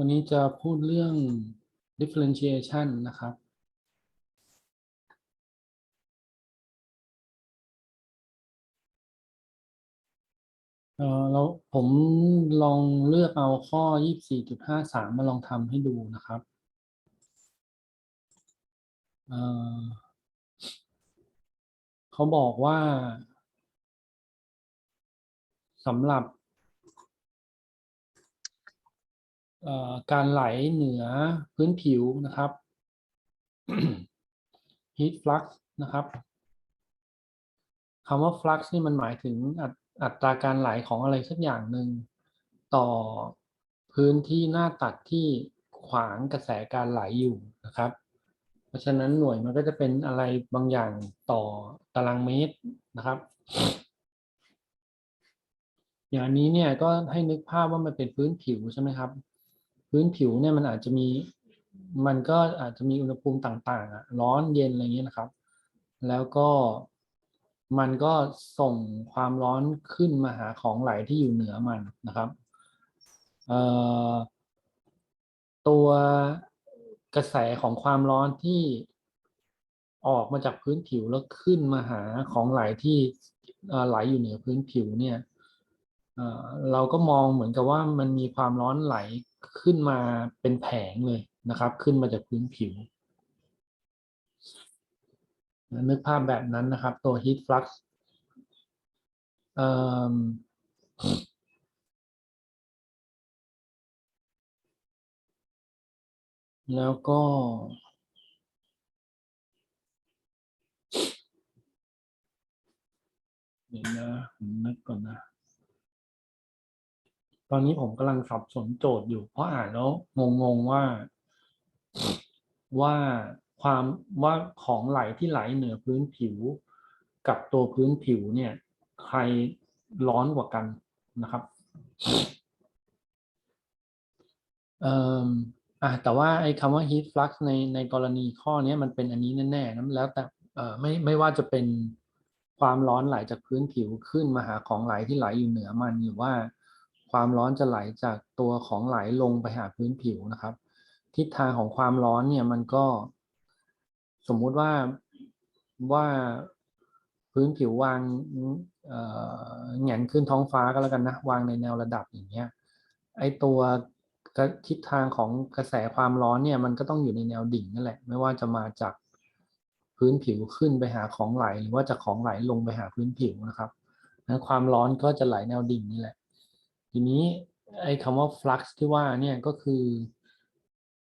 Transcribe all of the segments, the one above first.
วันนี้จะพูดเรื่อง differentiation นะครับ เออเราผมลองเลือกเอาข้อ 24.53 มาลองทำให้ดูนะครับ เออเขาบอกว่าสำหรับเอ่อ การไหลเหนือพื้นผิวนะครับ heat flux นะครับคำว่า flux นี่มันหมายถึงอัตอัตราการไหลของอะไรสักอย่างหนึ่งต่อพื้นที่หน้าตัดที่ขวางกระแสการไหลอยู่นะครับ เพราะฉะนั้นหน่วยมันก็จะเป็นอะไรบางอย่างต่อตารางเมตรนะครับ อย่างนี้เนี่ยก็ให้นึกภาพว่ามันเป็นพื้นผิวใช่ไหมครับ พื้นผิวเนี่ยมันอาจจะมีมันก็อาจจะมีอุณหภูมิต่างๆอะร้อนเย็นอะไรเงี้ยนะครับ แล้วก็มันก็ส่งความร้อนขึ้นมาหาของไหลที่อยู่เหนือมันนะครับตัวกระแสของความร้อนที่ออกมาจากพื้นผิวแล้วขึ้นมาหาของไหลที่ไหลอยู่เหนือพื้นผิวเนี่ยเราก็มองเหมือนกับว่ามันมีความร้อนไหล ขึ้นมาเป็นแผงเลยนะครับ ขึ้นมาจากพื้นผิวนึกภาพแบบนั้นนะครับ ตัว heat flux แล้วก็ เดี๋ยวนะผมนึกก่อนนะ ตอนนี้ผมกำลังสับสนโจทย์อยู่ เพราะอ่านแล้วงงๆว่าว่าความว่าของไหลที่ไหลเหนือพื้นผิว กับตัวพื้นผิวเนี่ย ใครร้อนกว่ากันนะครับเอ่ออะแต่ว่าไอ้คำว่า heat flux ในในกรณีข้อนี้มันเป็นอันนี้แน่ๆนะแล้วแต่เอ่อไม่ไม่ว่าจะเป็นความร้อนไหลจากพื้นผิวขึ้นมาหาของไหลที่ไหลอยู่เหนือมันหรือว่า ความร้อนจะไหลจากตัวของไหลลงไปหาพื้นผิวนะครับ ทิศทางของความร้อนเนี่ยมันก็ สมมุติว่าว่าพื้นผิววางเอ่อแหงนขึ้นท้องฟ้าก็แล้วกันนะวางในแนวระดับอย่างเงี้ยไอตัวทิศทางของกระแสความร้อนเนี่ยมันก็ต้องอยู่ในแนวดิ่งนั่นแหละ ไม่ว่าจะมาจากพื้นผิวขึ้นไปหาของไหล หรือว่าจากของไหลลงไปหาพื้นผิวนะครับนั้นความร้อนก็จะไหลแนวดิ่งนี่แหละ ทีนี้ไอ้คำว่า flux ที่ว่าเนี่ยก็คือ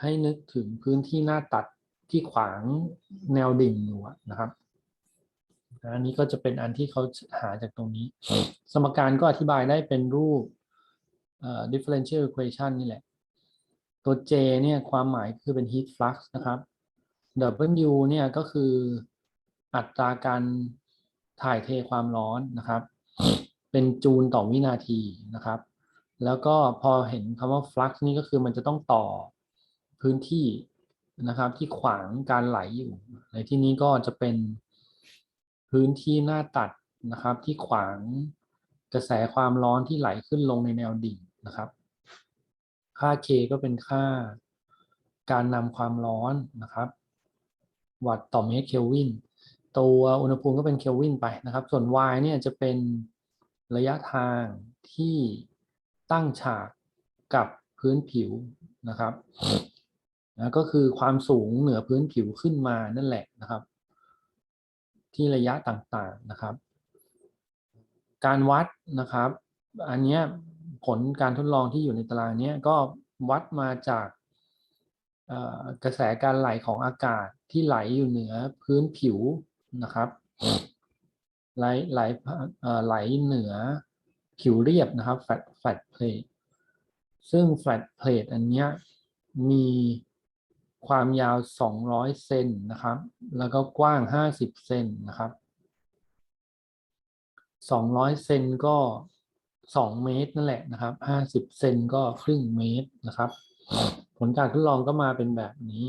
ให้นึกถึงพื้นที่หน้าตัดที่ขวางแนวดิ่งอยู่นะครับอันนี้ก็จะเป็นอันที่เขาหาจากตรงนี้ สมการก็อธิบายได้เป็นรูป differential equation นี่แหละ ตัว J เนี่ยความหมายคือเป็น heat flux นะครับ W เนี่ยก็คืออัตราการถ่ายเทความร้อนนะครับ เป็นจูลต่อวินาทีนะครับ แล้วก็พอเห็นคำว่า flux นี่ก็คือมันจะต้องต่อพื้นที่นะครับที่ขวางการไหลอยู่ ในที่นี้ก็จะเป็นพื้นที่หน้าตัดนะครับ ที่ขวางกระแสความร้อนที่ไหลขึ้นลงในแนวดิ่งนะครับ ค่า K ก็เป็นค่าการนำความร้อนนะครับ วัตต์ต่อเมตรเคลวิน ตัวอุณหภูมิก็เป็นเคลวินไปนะครับ ส่วน y เนี่ยจะเป็นระยะทางที่ ตั้งฉากกับพื้นผิวนะครับนะก็คือความสูงเหนือพื้นผิวขึ้นมานั่นแหละนะครับ ที่ระยะต่างๆนะครับ การวัดนะครับ อันนี้ผลการทดลองที่อยู่ในตารางนี้ก็วัดมาจากกระแสการไหลของอากาศที่ไหลอยู่เหนือพื้นผิวนะครับ ไหลไหลไหลเหนือ ผิวเรียบนะครับ flat flat plate ซึ่ง flat plate อันเนี้ยมีความยาว 200 เซนนะครับ แล้วก็กว้าง 50 เซนนะครับ 200 เซนก็ 2 เมตรนั่นแหละนะครับ 50 เซนก็ครึ่งเมตรนะครับ ผลการทดลองก็มาเป็นแบบนี้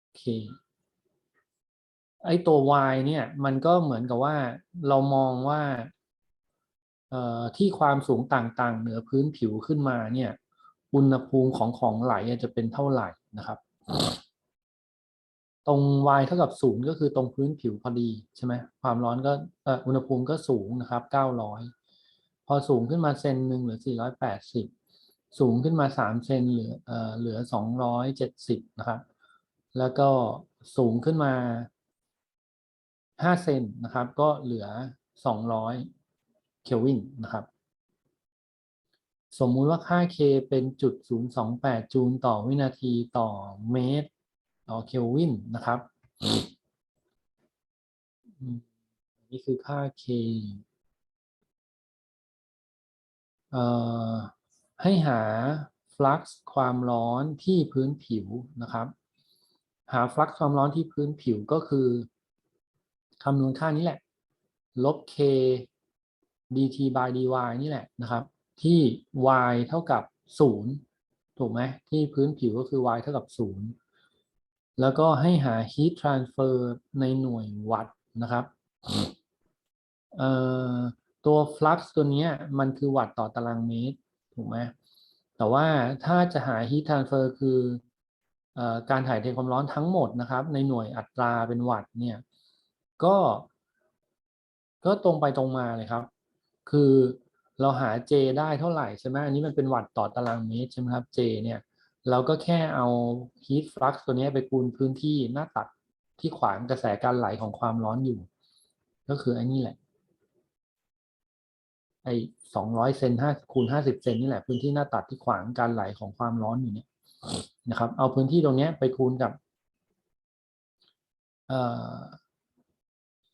โอเค ไอ้ตัว y เนี่ยมันก็เหมือนกับว่าเรามองว่าที่ความสูงต่างๆ เหนือพื้นผิวขึ้นมาเนี่ยอุณหภูมิของของไหลจะเป็นเท่าไหร่นะครับ ตรง y เท่ากับศูนย์ก็คือตรงพื้นผิวพอดีใช่ไหมความร้อนก็อุณหภูมิก็สูงนะครับเก้าร้อยพอสูงขึ้นมาเซนหนึ่งเหลือสี่ร้อยแปดสิบสูงขึ้นมาสามเซนเหลือเออเหลือสองร้อยเจ็ดสิบนะครับ แล้วก็สูงขึ้นมา ห้าเซนนะครับ ก็เหลือสองร้อยเคลวินนะครับ สมมุติว่าค่า k เป็นจุด 028 จูลต่อวินาทีต่อเมตร ต่อเคลวินนะครับ นี่คือค่า k เอ่อให้หาฟลักซ์ความร้อนที่พื้นผิวนะครับ หาฟลักซ์ความร้อนที่พื้นผิวก็คือ คำนวณค่านี้แหละ ลบ k dt by dy นี่แหละนะครับ ที่ y เท่ากับ 0 ถูกไหมที่พื้นผิวก็คือ y เท่ากับ 0 แล้วก็ให้หา heat transfer ในหน่วยวัตต์นะครับตัว flux ตัวนี้มันคือวัตต์ต่อตารางเมตร ถูกไหมแต่ว่าถ้าจะหา heat transfer คือออการถ่ายเทความร้อนทั้งหมดนะครับ ในหน่วยอัตราเป็นวัตต์เนี่ย ก็ ก็ตรงไปตรงมาเลยครับ คือเราหา J ได้เท่าไหร่ใช่ไหมอันนี้มันเป็นวัตต์ต่อตารางเมตรใช่ไหมครับ J เนี่ย เราก็แค่เอา heat flux ตัวนี้ไปคูณพื้นที่หน้าตัดที่ขวางกระแสการไหลของความร้อนอยู่ ก็คืออ้นี่แหละ ไอ้สองร้อยเซนห้าคูณห้าสิบเซนนี่แหละพื้นที่หน้าตัดที่ขวางการไหลของความร้อนอยู่เนี่ยนะครับ เอาพื้นที่ตรงนี้ไปคูณกับ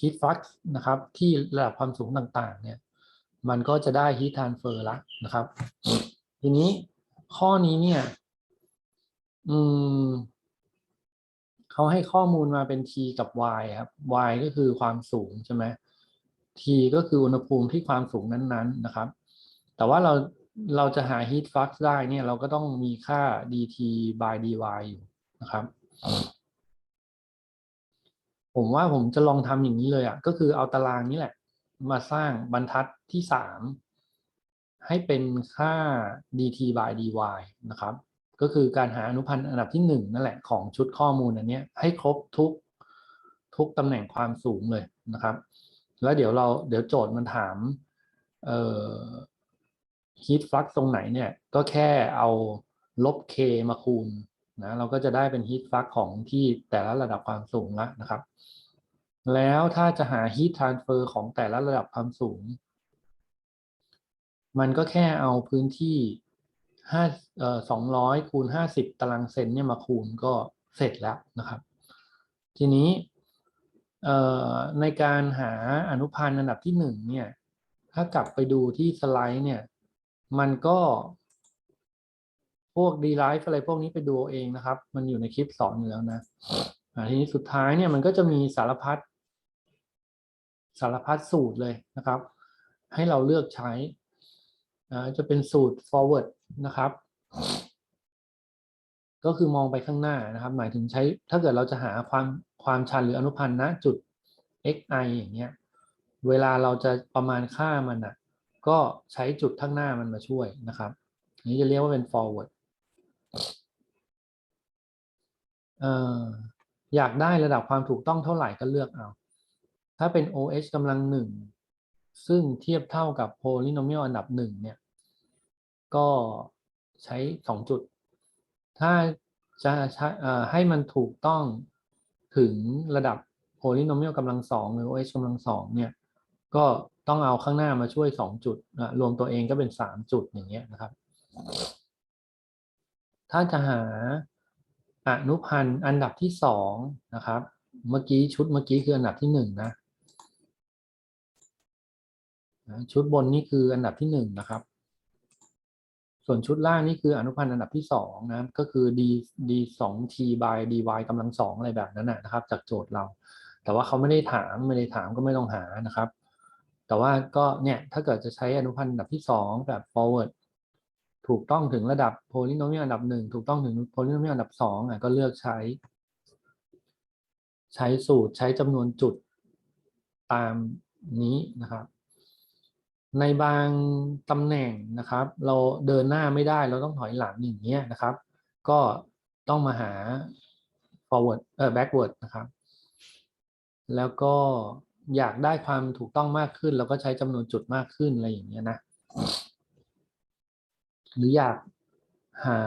เอ่อ heat flux นะครับ ที่ระดับความสูงต่างๆ เนี่ย มันก็จะได้ heat transfer ละนะครับ ทีนี้ข้อนี้เนี่ย อืมเขาให้ข้อมูลมาเป็น t กับ y ครับ y ก็คือความสูงใช่ไหม t ก็คืออุณหภูมิที่ความสูงนั้นๆนะครับ แต่ว่าเราเราจะหา heat flux ได้เนี่ยเราก็ต้องมีค่า dt by dy อยู่นะครับ ผมว่าผมจะลองทำอย่างนี้เลยอะก็คือเอาตารางนี้แหละ มาสร้างบรรทัดที่สามให้เป็นค่า dt by dy นะครับ ก็คือการหาอนุพันธ์อันดับที่หนึ่งนั่นแหละของชุดข้อมูลอันนี้ให้ครบทุกทุกตำแหน่งความสูงเลยนะครับ แล้วเดี๋ยวเราเดี๋ยวโจทย์มันถามเอ่อ heat flux ตรงไหนเนี่ย ก็แค่เอาลบ k มาคูณ นะเราก็จะได้เป็น heat flux ของที่แต่ละระดับความสูงล้วนะครับ แล้วถ้าจะหา heat transfer ของแต่ละระดับความสูง มันก็แค่เอาพื้นที่ห้าเอ่อสองร้อยคูณห้าสิบตารางเซนเนี่ยมาคูณก็เสร็จแล้วนะครับ ทีนี้เอ่อในการหาอนุพันธ์อันดับที่หนึ่งเนี่ย ถ้ากลับไปดูที่สไลด์เนี่ย มันก็ พวกดีไลฟ์อะไรพวกนี้ไปดูเองนะครับ มันอยู่ในคลิปสอนอยู่แล้วนะทีนี้สุดท้ายเนี่ยมันก็จะมีสารพัดสารพัดสูตรเลยนะครับ ให้เราเลือกใช้จะเป็นสูตร forward นะครับ ก็คือมองไปข้างหน้านะครับ หมายถึงใช้ ถ้าเกิดเราจะหาความความชันหรืออนุพันธ์ณจุด xi อย่างเงี้ย เวลาเราจะประมาณค่ามันอะ ก็ใช้จุดข้างหน้ามันมาช่วยนะครับ นี้จะเรียกว่าเป็น forward อยากได้ระดับความถูกต้องเท่าไหร่ก็เลือกเอา ถ้าเป็น OH กำลังหนึ่ง ซึ่งเทียบเท่ากับ polynomial อันดับหนึ่งเนี่ย ก็ใช้สองจุด ถ้าจะใช้ให้มันถูกต้องถึงระดับ polynomial กำลังสองหรือ OH กำลังสองเนี่ย ก็ต้องเอาข้างหน้ามาช่วยสองจุด รวมตัวเองก็เป็นสามจุดอย่างเงี้ยนะครับ ถ้าจะหาอนุพันธ์อันดับที่สองนะครับ เมื่อกี้ชุดเมื่อกี้คืออันดับที่หนึ่งนะ ชุดบนนี่คืออันดับที่หนึ่งนะครับ ส่วนชุดล่างนี่คืออนุพันธ์อันดับที่สองนะก็คือ d d สอง t by dy กำลังสองอะไรแบบนั้นนะครับ จากโจทย์เรา แต่ว่าเขาไม่ได้ถามไม่ได้ถามก็ไม่ต้องหานะครับ แต่ว่าก็เนี่ยถ้าเกิดจะใช้อนุพันธ์อันดับที่สองแบบ forward ถูกต้องถึงระดับ polynomial อันดับหนึ่งถูกต้องถึง polynomial อันดับสองอะก็เลือกใช้ ใช้สูตรใช้จำนวนจุดตามนี้นะครับ ในบางตำแหน่งนะครับ เราเดินหน้าไม่ได้เราต้องถอยหลังอย่างเงี้ยนะครับ ก็ต้องมาหา forward เอ่อ backward นะครับ แล้วก็อยากได้ความถูกต้องมากขึ้น เราก็ใช้จำนวนจุดมากขึ้นอะไรอย่างเงี้ยนะ หรืออยากหา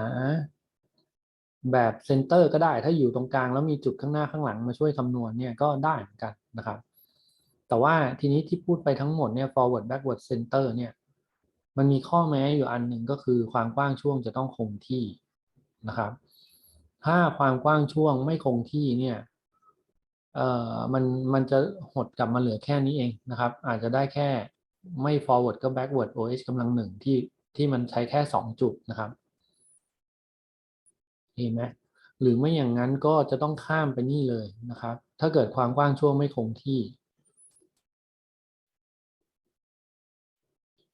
แบบเซนเตอร์ก็ได้ ถ้าอยู่ตรงกลางแล้วมีจุดข้างหน้าข้างหลังมาช่วยคำนวณเนี่ยก็ได้เหมือนกันนะครับ แต่ว่าทีนี้ที่พูดไปทั้งหมดเนี่ย forward backward center เนี่ย มันมีข้อแม้อยู่อันหนึ่งก็คือความกว้างช่วงจะต้องคงที่นะครับ ถ้าความกว้างช่วงไม่คงที่เนี่ยเอ่อมันมันจะหดกลับมาเหลือแค่นี้เองนะครับ อาจจะได้แค่ไม่ forward ก็ backward OH กำลังหนึ่งที่ ที่มันใช้แค่สองจุดนะครับเห็นไหมหรือไม่อย่างนั้นก็จะต้องข้ามไปนี่เลยนะครับ ถ้าเกิดความกว้างช่วงไม่คงที่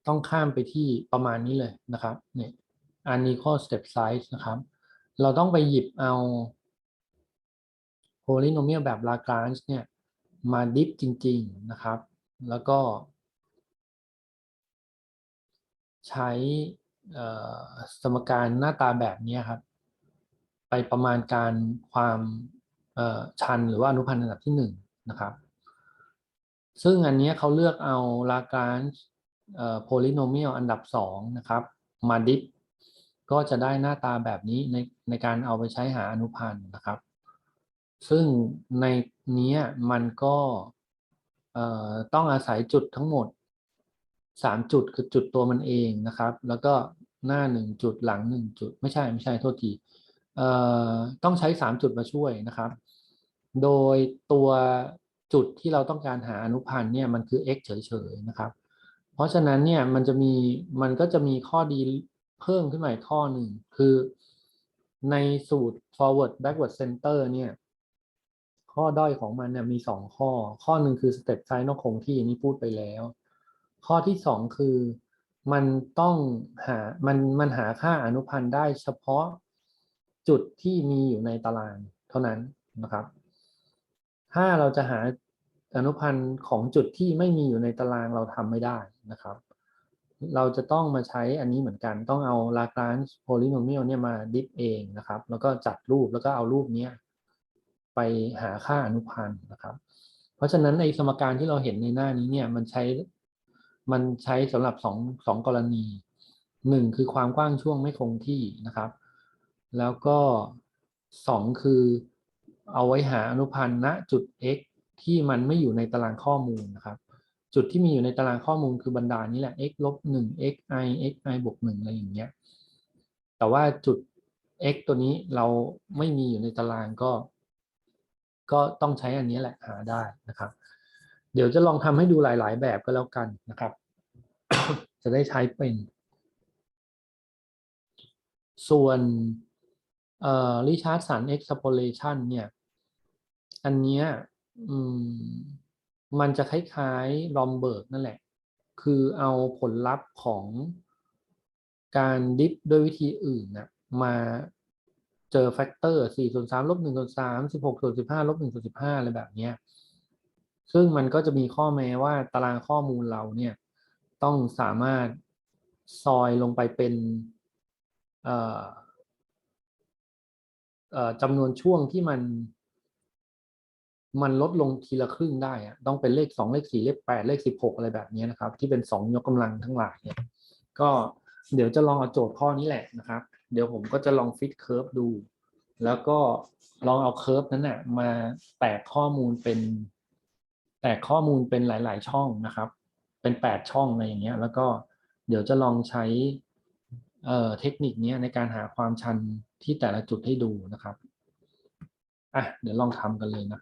ต้องข้ามไปที่ประมาณนี้เลยนะครับเนี่ย unequal step size นะครับ เราต้องไปหยิบเอา polynomial แบบ Lagrange เนี่ยมาดิฟจริง ๆ นะครับ แล้วก็ ใช้สมการหน้าตาแบบนี้ครับ ไปประมาณการความชันหรือว่าอนุพันธ์อันดับที่หนึ่งนะครับ ซึ่งอันนี้เขาเลือกเอา Lagrange polynomial อันดับสองนะครับ มาดิฟก็จะได้หน้าตาแบบนี้ในในการเอาไปใช้หาอนุพันธ์นะครับ ซึ่งในนี้มันก็ต้องอาศัยจุดทั้งหมด สามจุดคือจุดตัวมันเองนะครับ แล้วก็หน้าหนึ่งจุดหลังหนึ่งจุด ไม่ใช่ไม่ใช่โทษทีเอ่อต้องใช้สามจุดมาช่วยนะครับ โดยตัวจุดที่เราต้องการหาอนุพันธ์เนี่ยมันคือ x เฉยๆนะครับ เพราะฉะนั้นเนี่ยมันจะมีมันก็จะมีข้อดีเพิ่มขึ้นมาอีกข้อหนึ่งคือในสูตร forward backward center เนี่ย ข้อด้อยของมันเนี่ยมีสองข้อ ข้อหนึ่งคือ step size นอกคงที่นี่พูดไปแล้ว ข้อที่สองคือมันต้องหามันมันหาค่าอนุพันธ์ได้เฉพาะจุดที่มีอยู่ในตารางเท่านั้นนะครับ ถ้าเราจะหาอนุพันธ์ของจุดที่ไม่มีอยู่ในตารางเราทำไม่ได้นะครับ เราจะต้องมาใช้อันนี้เหมือนกันต้องเอา Lagrange polynomial เนี่ยมาดิฟเองนะครับ แล้วก็จัดรูปแล้วก็เอารูปนี้ไปหาค่าอนุพันธ์นะครับ เพราะฉะนั้นในสมการที่เราเห็นในหน้านี้เนี่ยมันใช้ มันใช้สำหรับสองสองกรณีหนึ่งคือความกว้างช่วงไม่คงที่นะครับ แล้วก็สองคือเอาไว้หาอนุพันธ์ณจุด x ที่มันไม่อยู่ในตารางข้อมูลนะครับ จุดที่มีอยู่ในตารางข้อมูลคือบรรดานี้แหละ x ลบหนึ่ง x i x i บวกหนึ่งอะไรอย่างเงี้ยแต่ว่าจุด x ตัวนี้เราไม่มีอยู่ในตารางก็ ก็ต้องใช้อันนี้แหละหาได้นะครับ เดี๋ยวจะลองทำให้ดูหลาย ๆ แบบก็แล้วกันนะครับ จะได้ใช้เป็น ส่วนเอ่อ Richardson extrapolation เนี่ย อันเนี้ยมันจะคล้ายๆรอมเบิร์กนั่นแหละ คือเอาผลลัพธ์ของการดิฟด้วยวิธีอื่นนะมาเจอแฟกเตอร์4ส่วน3ลบ1ส่วน3 16ส่วน15ลบ1ส่วน15อะไรแบบเนี้ย ซึ่งมันก็จะมีข้อแม้ว่าตารางข้อมูลเราเนี่ยต้องสามารถซอยลงไปเป็นจำนวนช่วงที่มัน มันลดลงทีละครึ่งได้อะต้องเป็นเลขสองเลขสี่เลขแปดเลขสิบหกอะไรแบบนี้นะครับ ที่เป็นสองยกกำลังทั้งหลายเนี่ยก็เดี๋ยวจะลองเอาโจทย์ข้อนี้แหละนะครับ เดี๋ยวผมก็จะลองฟิตเคิร์ฟดู แล้วก็ลองเอาเคิร์ฟนั้นนะ่ะมาแตกข้อมูลเป็น แตกข้อมูลเป็นหลาย ๆ ช่องนะครับ เป็นแปดช่องอะไรอย่างเงี้ย แล้วก็เดี๋ยวจะลองใช้เอ่อเทคนิคนี้ในการหาความชันที่แต่ละจุดให้ดูนะครับอะเดี๋ยวลองทำกันเลยนะ